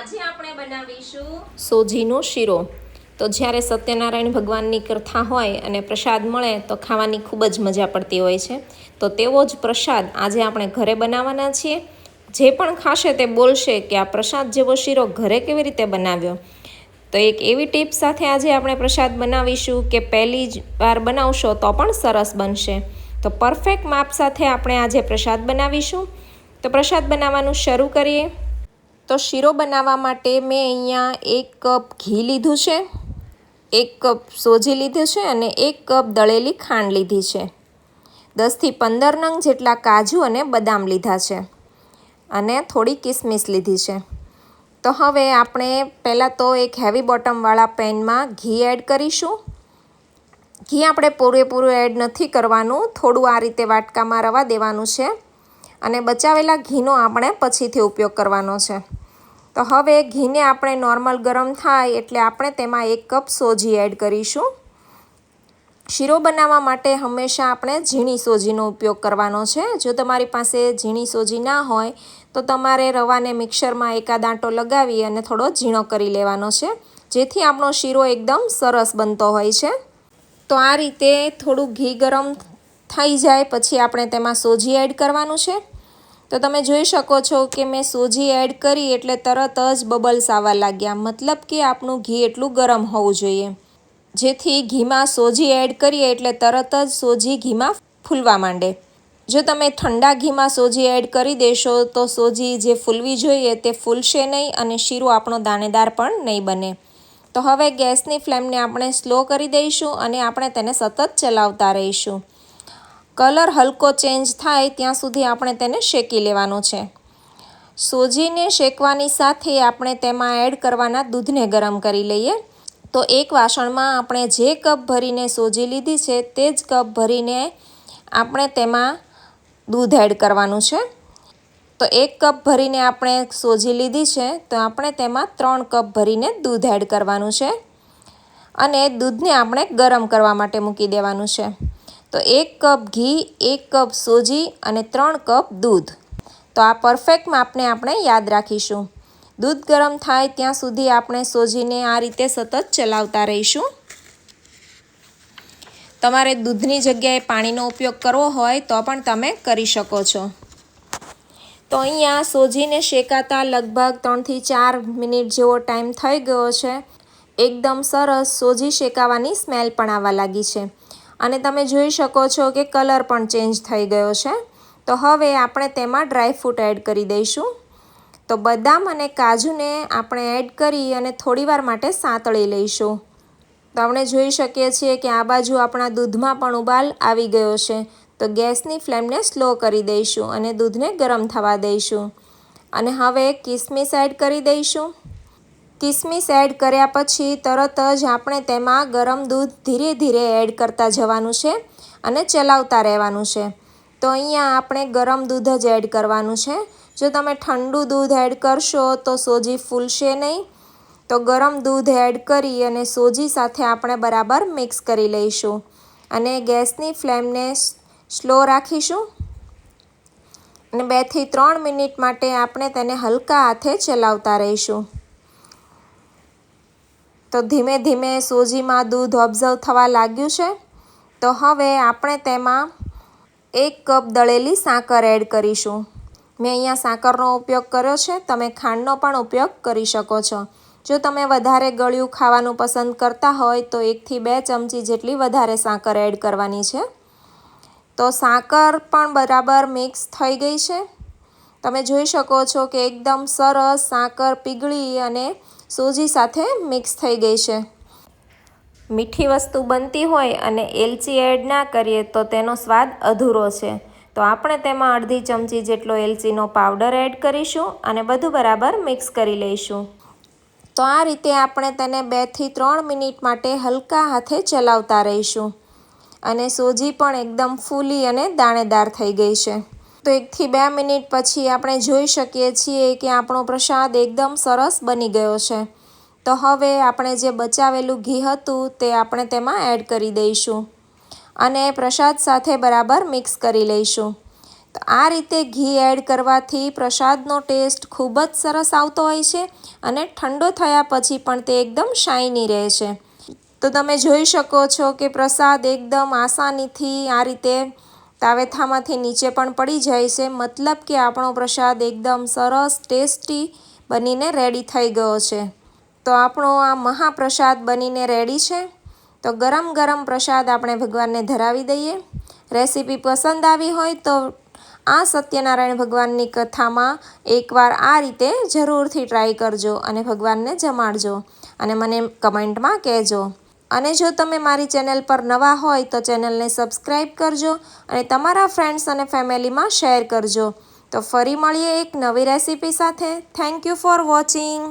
આજે આપણે બનાવીશું સોજીનો શીરો. તો જ્યારે સત્યનારાયણ ભગવાનની કથા હોય અને પ્રસાદ મળે, તો ખાવાની ખૂબ જ મજા પડતી હોય છે. તો તેવો જ પ્રસાદ આજે આપણે ઘરે બનાવવાના છીએ. જે પણ ખાશે તે બોલશે કે આ પ્રસાદ જેવો શીરો ઘરે કેવી રીતે બનાવ્યો. તો એક એવી ટીપ સાથે આજે આપણે પ્રસાદ બનાવીશું કે પહેલી જ વાર બનાવશો તો પણ સરસ બનશે. તો પરફેક્ટ માપ સાથે આપણે આજે પ્રસાદ બનાવીશું. તો પ્રસાદ બનાવવાનું શરૂ કરીએ. તો શીરો બનાવવા માટે મેં અહીંયા એક કપ ઘી લીધું છે, એક કપ સોજી લીધું છે અને એક કપ દળેલી ખાંડ લીધી છે. દસથી પંદર નંગ જેટલા કાજુ અને બદામ લીધા છે અને થોડી કિસમિસ લીધી છે. તો હવે આપણે પહેલાં તો એક હેવી બોટમવાળા પેનમાં ઘી એડ કરીશું. ઘી આપણે પૂરેપૂરું એડ નથી કરવાનું, થોડું આ રીતે વાટકામાં રવા દેવાનું છે અને બચાવેલા ઘીનો આપણે પછીથી ઉપયોગ કરવાનો છે. તો હવે ઘીને આપણે નોર્મલ ગરમ થાય એટલે આપણે તેમાં એક કપ સોજી એડ કરીશું. શીરો બનાવવા માટે હંમેશા આપણે ઝીણી સોજીનો ઉપયોગ કરવાનો છે. જો તમારી પાસે ઝીણી સોજી ના હોય, તો તમારે રવાને મિક્સરમાં એકાદ આંટો લગાવી અને થોડો ઝીણો કરી લેવાનો છે. જેથી આપણો શીરો એકદમ સરસ બનતો હોય છે. તો આ રીતે થોડું ઘી ગરમ થઈ જાય, પછી આપણે તેમાં સોજી એડ કરવાનું છે. તો તમે જોઈ શકો છો કે મેં સોજી એડ કરી એટલે તરત જ બબલ્સ આવવા લાગ્યા. મતલબ કે આપણું ઘી એટલું ગરમ હોવું જોઈએ. જેથી ઘીમાં સોજી એડ કરીએ એટલે તરત જ સોજી ઘીમાં ફૂલવા માંડે. જો તમે ઠંડા ઘીમાં સોજી એડ કરી દેશો તો સોજી જે ફૂલવી જોઈએ તે ફૂલશે નહીં અને શીરો આપણો દાણેદાર પણ નહીં બને. તો હવે ગેસની ફ્લેમને આપણે સ્લો કરી દઈશું અને આપણે તેને સતત ચલાવતા રહીશું. કલર હલકો ચેન્જ થાય ત્યાં સુધી આપણે તેને શેકી લેવાનું છે. સોજીને શેકવાની સાથે આપણે તેમાં એડ કરવાના દૂધને ગરમ કરી લઈએ. તો એક વાસણમાં આપણે જે કપ ભરીને સોજી લીધી છે તે જ કપ ભરીને આપણે તેમાં દૂધ એડ કરવાનું છે. તો એક કપ ભરીને આપણે સોજી લીધી છે તો આપણે તેમાં ત્રણ કપ ભરીને દૂધ એડ કરવાનું છે. અને દૂધને આપણે ગરમ કરવા માટે મૂકી દેવાનું છે. તો એક કપ ઘી, એક કપ સોજી અને ત્રણ કપ દૂધ. તો આ પરફેક્ટ માપને આપણે યાદ રાખીશું. દૂધ ગરમ થાય ત્યાં સુધી આપણે સોજીને આ રીતે સતત ચલાવતા રહીશું. તમારે દૂધની જગ્યાએ પાણીનો ઉપયોગ કરવો હોય તો પણ તમે કરી શકો છો. તો અહીંયા સોજીને શેકાતા લગભગ ત્રણથી ચાર મિનિટ જેવો ટાઈમ થઈ ગયો છે. એકદમ સરસ સોજી શેકાવાની સ્મેલ પણ આવવા લાગી છે. અને તમે જોઈ શકો છો કે કલર પણ ચેન્જ થઈ ગયો છે. તો હવે આપણે તેમાં ડ્રાયફ્રૂટ એડ કરી દઈશું. તો બદામ અને કાજુને આપણે એડ કરી અને થોડીવાર માટે સાંતળી લઈશું. તો આપણે જોઈ શકીએ છીએ કે આ બાજુ આપણા દૂધમાં પણ ઉબાલ આવી ગયો છે. તો ગેસની ફ્લેમને સ્લો કરી દઈશું અને દૂધને ગરમ થવા દઈશું. અને હવે કિસમિસ એડ કરી દઈશું. કિસમિસ એડ કર્યા પછી તરત જ આપણે તેમાં ગરમ દૂધ ધીરે ધીરે એડ કરતા જવાનું છે અને ચલાવતા રહેવાનું છે. તો અહીંયા આપણે ગરમ દૂધ જ એડ કરવાનું છે. જો તમે ઠંડુ દૂધ એડ કરશો તો સોજી ફૂલશે નહીં. તો ગરમ દૂધ એડ કરી અને સોજી સાથે આપણે બરાબર મિક્સ કરી લઈશું. અને ગેસની ફ્લેમને સ્લો રાખીશું. અને બેથી ત્રણ મિનિટ માટે આપણે તેને હલકા હાથે ચલાવતા રહીશું. તો ધીમે ધીમે સોજીમાં દૂધ ઓબ્ઝર્વ થવા લાગ્યું છે. તો હવે આપણે તેમાં એક કપ દળેલી સાકર એડ કરીશું. મેં અહીંયા સાકરનો ઉપયોગ કર્યો છે. તમે ખાંડનો પણ ઉપયોગ કરી શકો છો. જો તમે વધારે ગળ્યું ખાવાનું પસંદ કરતા હોય તો એકથી બે ચમચી જેટલી વધારે સાકર એડ કરવાની છે. તો સાકર પણ બરાબર મિક્સ થઈ ગઈ છે. તમે જોઈ શકો છો કે એકદમ સરસ સાકર પીગળી અને સોજી સાથે મિક્સ થઈ ગઈ છે. મીઠી વસ્તુ બનતી હોય અને એલચી એડ ના કરીએ તો તેનો સ્વાદ અધૂરો છે. તો આપણે તેમાં અડધી ચમચી જેટલો એલચીનો પાવડર એડ કરીશું અને બધું બરાબર મિક્સ કરી લઈશું. તો આ રીતે આપણે તેને બેથી ત્રણ મિનિટ માટે હલકા હાથે ચલાવતા રહીશું. અને સોજી પણ એકદમ ફૂલી અને દાણેદાર થઈ ગઈ છે. તો એકથી બે મિનિટ પછી આપણે જોઈ શકીએ છીએ કે આપણો પ્રસાદ એકદમ સરસ બની ગયો છે. તો હવે આપણે જે બચાવેલું ઘી હતું તે આપણે તેમાં એડ કરી દઈશું અને પ્રસાદ સાથે બરાબર મિક્સ કરી લઈશું. તો આ રીતે ઘી એડ કરવાથી પ્રસાદનો ટેસ્ટ ખૂબ જ સરસ આવતો હોય છે અને ઠંડો થયા પછી પણ તે એકદમ શાઇની રહે છે. તો તમે જોઈ શકો છો કે પ્રસાદ એકદમ આસાનીથી આ રીતે તાવેથામાંથી નીચે પણ પડી જાય છે. મતલબ કે આપણો પ્રસાદ એકદમ સરસ, ટેસ્ટી બનીને રેડી થઈ ગયો છે. તો આપણો આ મહાપ્રસાદ બનીને રેડી છે. તો ગરમ ગરમ પ્રસાદ આપણે ભગવાનને ધરાવી દઈએ. રેસીપી પસંદ આવી હોય તો આ સત્યનારાયણ ભગવાનની કથામાં એકવાર આ રીતે જરૂરથી ટ્રાય કરજો અને ભગવાનને જમાડજો. અને મને કમેન્ટમાં કહેજો. અને જો તમે મારી ચેનલ પર નવા હોય તો ચેનલને સબસ્ક્રાઈબ કરજો અને તમારા ફ્રેન્ડ્સ અને ફેમિલીમાં શેર કરજો. તો ફરી મળીએ એક નવી રેસીપી સાથે. Thank you for watching.